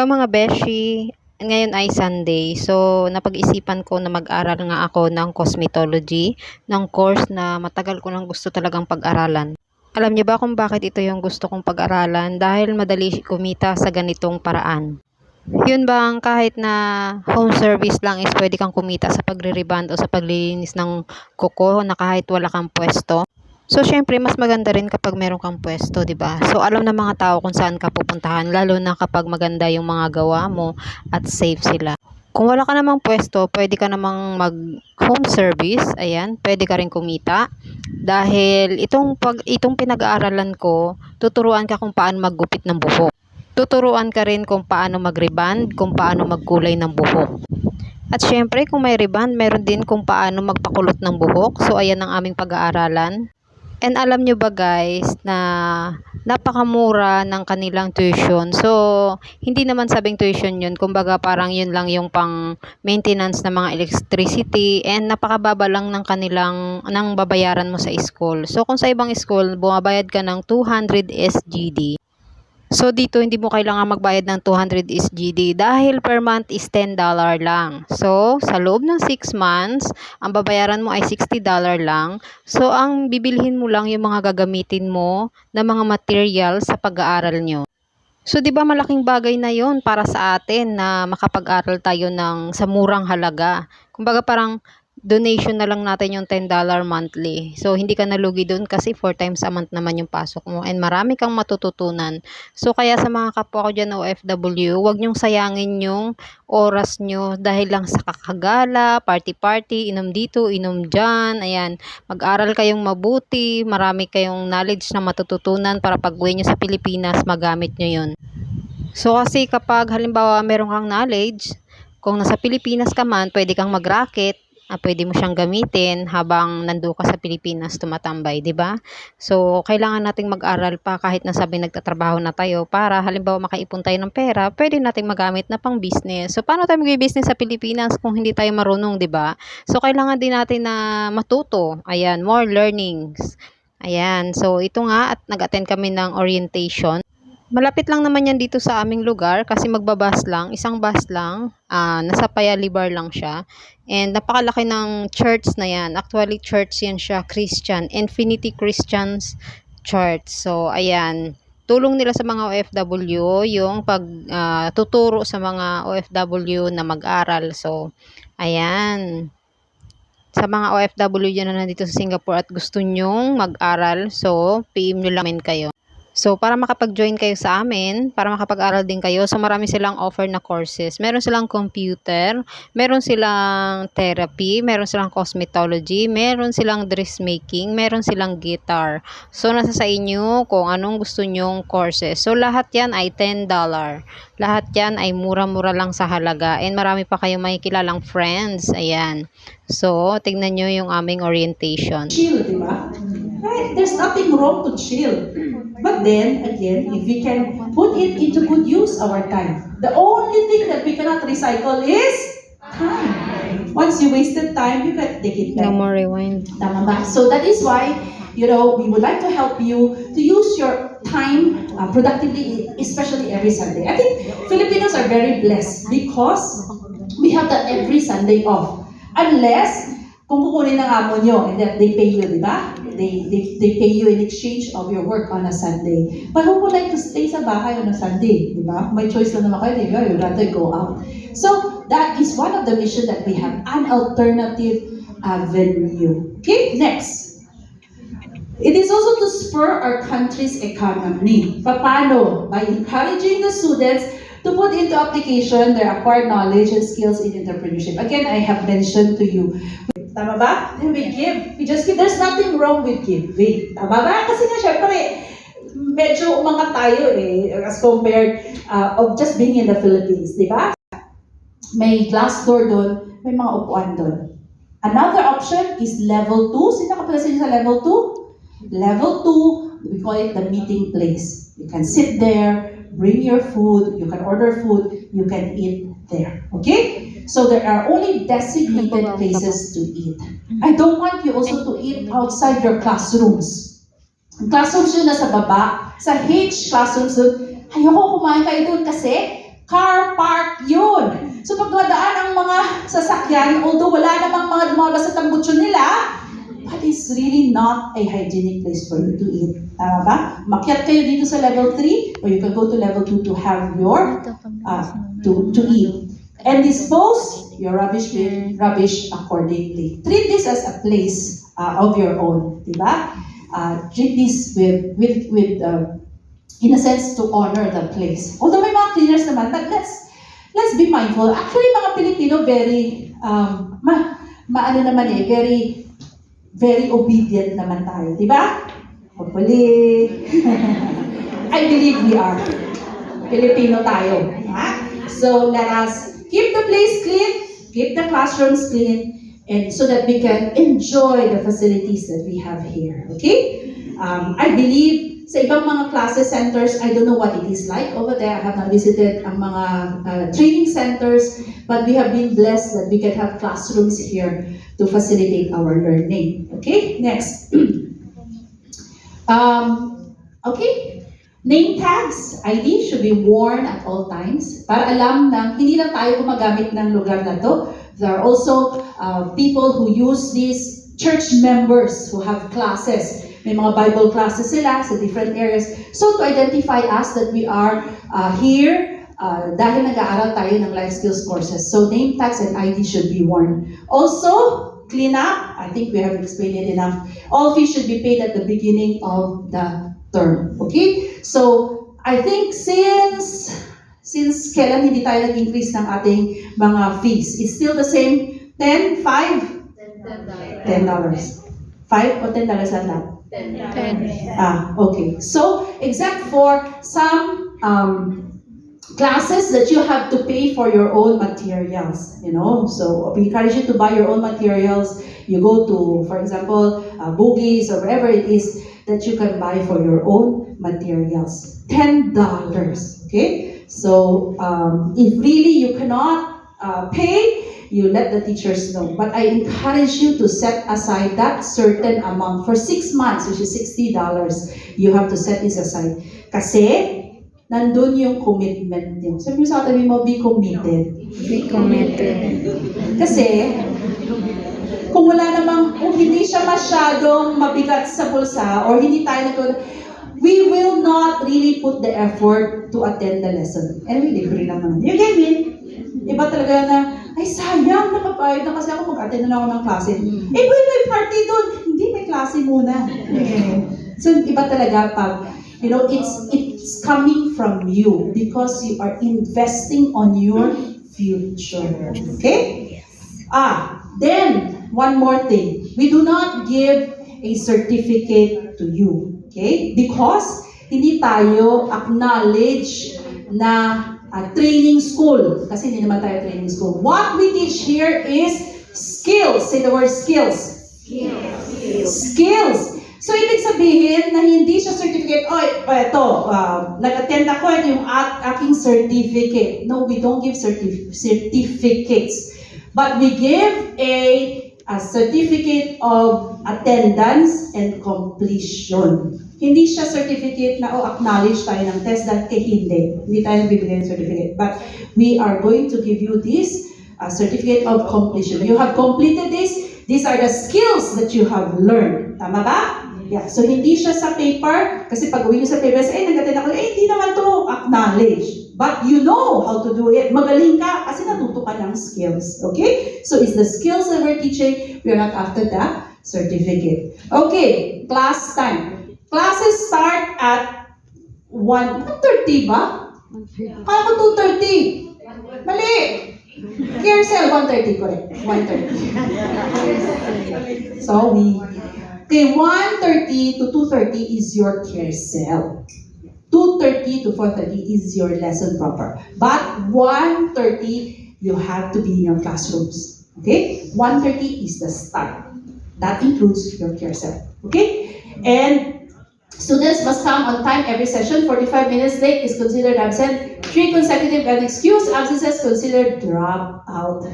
Hello mga beshi! Ngayon ay Sunday. So, napag-isipan ko na mag-aral nga ako ng cosmetology, ng course na matagal ko nang gusto talagang pag-aralan. Alam niyo ba kung bakit ito yung gusto kong pag-aralan? Dahil madali kumita sa ganitong paraan. Yun bang kahit na home service lang is pwede kang kumita sa pagre-reband o sa paglilinis ng kuko na kahit wala kang pwesto? So, syempre, mas maganda rin kapag meron kang pwesto, di ba? So, alam ng mga tao kung saan ka pupuntahan, lalo na kapag maganda yung mga gawa mo at safe sila. Kung wala ka namang pwesto, pwede ka namang mag home service, ayan, pwede ka rin kumita. Dahil itong, pag, itong pinag-aaralan ko, tuturuan ka kung paano maggupit ng buhok. Tuturuan ka rin kung paano mag-reband, kung paano magkulay ng buhok. At syempre, kung may reband, meron din kung paano magpakulot ng buhok. So, ayan ang aming pag-aaralan. And alam nyo ba guys na napakamura ng kanilang tuition. So, hindi naman sabing tuition yun. Kumbaga parang yun lang yung pang maintenance ng mga electricity and napakababa lang ng kanilang, ng babayaran mo sa school. So, kung sa ibang school, bumabayad ka ng 200 SGD. So dito hindi mo kailangan magbayad ng 200 SGD dahil per month is $10 lang. So sa loob ng 6 months, ang babayaran mo ay $60 lang. So ang bibilhin mo lang yung mga gagamitin mo na mga material sa pag-aaral nyo. So 'di ba malaking bagay na 'yon para sa atin na makapag-aral tayo ng sa murang halaga. Kumbaga parang donation na lang natin yung $10 monthly. So, hindi ka nalugi doon kasi 4 times a month naman yung pasok mo and marami kang matututunan. So, kaya sa mga kapwa ko dyan OFW, huwag nyong sayangin yung oras nyo dahil lang sa kakagala, party-party, inom dito, inom dyan, ayan. Mag-aral kayong mabuti, marami kayong knowledge na matututunan para pag uwi nyo sa Pilipinas, magamit nyo yun. So, kasi kapag halimbawa meron kang knowledge, kung nasa Pilipinas ka man, pwede kang mag-racket, ah, pwede mo siyang gamitin habang nando ka sa Pilipinas tumatambay, 'di ba? So, kailangan nating mag-aral pa kahit na sabi nagtatrabaho na tayo para halimbawa makaipon tayo ng pera, pwede nating magamit na pang business. So, paano tayo mag-business sa Pilipinas kung hindi tayo marunong, 'di ba? So, kailangan din natin na matuto. Ayan, more learnings. Ayan, so ito nga at nag-attend kami ng orientation. Malapit lang naman yan dito sa aming lugar kasi magbabas lang, isang bus lang, ah, nasa Payalibar lang siya. And napakalaki ng church na yan. Actually, church yan siya, Christian, Infinity Christians Church. So, ayan, tulong nila sa mga OFW yung pag ah, tuturo sa mga OFW na mag-aral. So, ayan. Sa mga OFW dyan na nandito sa Singapore at gusto nyong mag-aral, so PM nyo lang kayo. So, para makapag-join kayo sa amin, para makapag-aral din kayo, so marami silang offer na courses. Meron silang computer, meron silang therapy, meron silang cosmetology, meron silang dressmaking, meron silang guitar. So, nasa sa inyo kung anong gusto nyong courses. So, lahat yan ay $10. Lahat yan ay mura-mura lang sa halaga. And marami pa kayong makikilalang friends. Ayan. So, tignan nyo yung aming orientation. chill, di ba? Right? There's nothing wrong to chill. But then, again, if we can put it into good use, our time. The only thing that we cannot recycle is time. Once you wasted time, you can take it No back. more rewind. Tama ba? So that is why, you know, we would like to help you to use your time uh, productively, especially every Sunday. I think Filipinos are very blessed because we have that every Sunday off. Unless, kung kukunin ng amo nyo and that they pay you, di ba? They, they, they pay you in exchange of your work on a Sunday. But who would like to stay sa bahay on a Sunday, di ba? May choice lang naman kayo, di ba? You'd rather go out. So, that is one of the mission that we have, an alternative avenue. Okay, next. It is also to spur our country's economy. Paano? By encouraging the students to put into application their acquired knowledge and skills in entrepreneurship. Again, I have mentioned to you. Tama ba? Then we give. We just give. There's nothing wrong with giving. Tama ba? Kasi nga, syempre, medyo umangat tayo eh, as compared uh, of just being in the Philippines, di ba? May glass door doon, may mga upuan doon. Another option is level 2. Sino sa inyo sa level 2? Level 2, we call it the meeting place. You can sit there, bring your food, you can order food, you can eat there. Okay? So there are only designated places to eat. I don't want you also to eat outside your classrooms. Classrooms yun nasa baba, sa H classrooms doon, ayoko kumain kayo doon kasi car park yun. So pag dumadaan ang mga sasakyan, although wala namang mga lumabas sa tambutsyon nila, but it's really not a hygienic place for you to eat. Tama ba? Makyat kayo dito sa level 3 or you can go to level 2 to have your, uh, to, to eat. And dispose your rubbish rubbish accordingly. Treat this as a place uh, of your own, di ba? Uh, treat this with, with, with uh, in a sense, to honor the place. Although may mga cleaners naman, but let's, let's be mindful. Actually, mga Pilipino, very, um, ma, maano naman eh, very, very obedient naman tayo, di ba? Hopefully, I believe we are. Pilipino tayo. Ha? So let us keep the place clean, keep the classrooms clean, and so that we can enjoy the facilities that we have here. Okay? Um, I believe sa ibang mga classes centers, I don't know what it is like over there. I have not visited ang mga uh, training centers, but we have been blessed that we can have classrooms here to facilitate our learning. Okay? Next. um, okay? Name tags, ID should be worn at all times para alam na hindi lang tayo gumagamit ng lugar na to. There are also uh, people who use these church members who have classes. May mga Bible classes sila sa different areas. So to identify us that we are uh, here uh, dahil nag-aaral tayo ng life skills courses. So name tags and ID should be worn. Also, clean up. I think we have explained it enough. All fees should be paid at the beginning of the term. Okay? So, I think since since kailan hindi tayo nag-increase ng ating mga fees, it's still the same 10, 5, 10 dollars. 5 o 10 dollars lang lahat? Ah, okay. So, except for some um, classes that you have to pay for your own materials, you know. So, we encourage you to buy your own materials. You go to, for example, uh, Boogies or wherever it is that you can buy for your own materials. $10, okay? So, um, if really you cannot uh, pay, you let the teachers know. But I encourage you to set aside that certain amount for six months, which is $60. You have to set this aside. Kasi, nandun yung commitment niyo. Sabi mo sa katabi mo, be committed. Be committed. Kasi, kung wala namang, kung hindi siya masyadong mabigat sa bulsa, or hindi tayo nag we will not really put the effort to attend the lesson. Anyway, libre naman. You get it? Iba talaga na, ay sayang, nakapayad na kasi ako mag-attend na lang ako ng klase. Eh, boy, may party doon. Hindi, may klase muna. So, iba talaga pag, you know, it's it's coming from you because you are investing on your future. Okay? Ah, then, one more thing. We do not give a certificate to you. Okay? Because hindi tayo acknowledge na ah, training school. Kasi hindi naman tayo training school. What we teach here is skills. Say the word skills. Skills. So, ibig sabihin na hindi siya certificate, oh, ito, uh, nag-attend ako, ito yung at, aking certificate. No, we don't give certif- certificates. But we give a, a certificate of attendance and completion. Hindi siya certificate na, oh, acknowledge tayo ng test, dahil eh, hindi. Hindi tayo bibigyan ng certificate. But we are going to give you this uh, certificate of completion. You have completed this. These are the skills that you have learned. Tama ba? Yeah. So, hindi siya sa paper. Kasi pag uwi nyo sa paper, eh, nag-attend ako. Eh, hindi naman to acknowledge. But you know how to do it. Magaling ka kasi natuto ka ng skills. Okay? So, it's the skills that we're teaching. We are not after the certificate. Okay. Class time. Classes start at 1, 1.30 ba? Kaya ko 2.30. Mali! Carousel, 1.30, correct. 1.30. so, we... Okay, 1.30 to 2.30 is your care cell. 2.30 to 4.30 is your lesson proper. But 1.30, you have to be in your classrooms. Okay? 1.30 is the start. That includes your care cell. Okay? And students must come on time every session. 45 minutes late is considered absent. Three consecutive and unexcused absences considered drop out.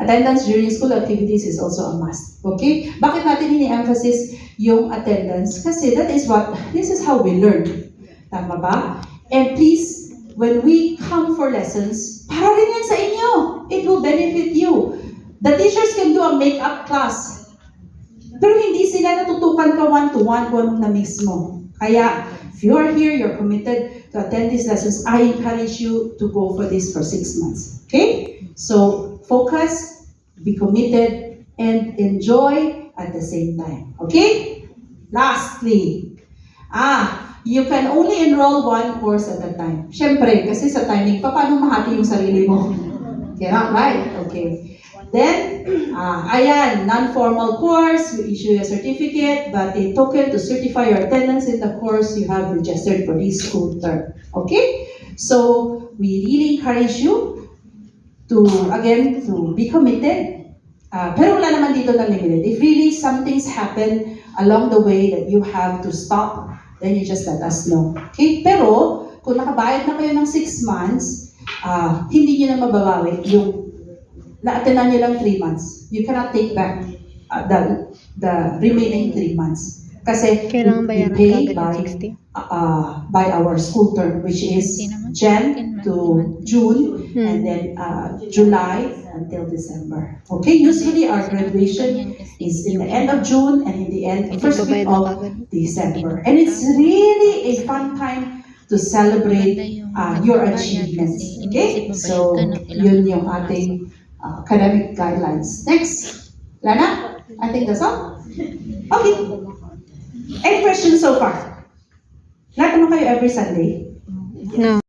Attendance during school activities is also a must. Okay? Bakit natin ini-emphasize yung attendance? Kasi that is what, this is how we learn. Tama ba? And please, when we come for lessons, para rin yan sa inyo. It will benefit you. The teachers can do a make-up class. Pero hindi sila natutukan ka one-to-one kung na-miss mo. Kaya, if you are here, you're committed to attend these lessons, I encourage you to go for this for six months. Okay? So, focus, be committed, and enjoy at the same time. Okay? Lastly, ah, you can only enroll one course at a time. Siyempre, kasi sa timing, pa, paano mahati yung sarili mo? Cannot, right? Okay. Then, ah, ayan, non-formal course, we issue a certificate, but a token to certify your attendance in the course you have registered for this school term. Okay? So, we really encourage you to, again, to be committed. Ah, pero wala naman dito na limited. If really something's happen along the way that you have to stop, then you just let us know. Okay? Pero, kung nakabayad na kayo ng six months, ah, hindi nyo na mababawi yung na-attendan nyo lang 3 months. You cannot take back uh, the, the remaining 3 months. Kasi Kailangan we bayaran by, 60? uh, by our school term, which is. Jan to. June, Hmm. and then uh, July until December. Okay, usually our graduation is in the end of June and in the end, first week of kagad. December. And it's really a fun time to celebrate uh, your achievements. Okay? So, yun yung ating uh, academic guidelines. Next. Lana? I think that's all? Okay. Any questions so far? Naman kayo every Sunday? No.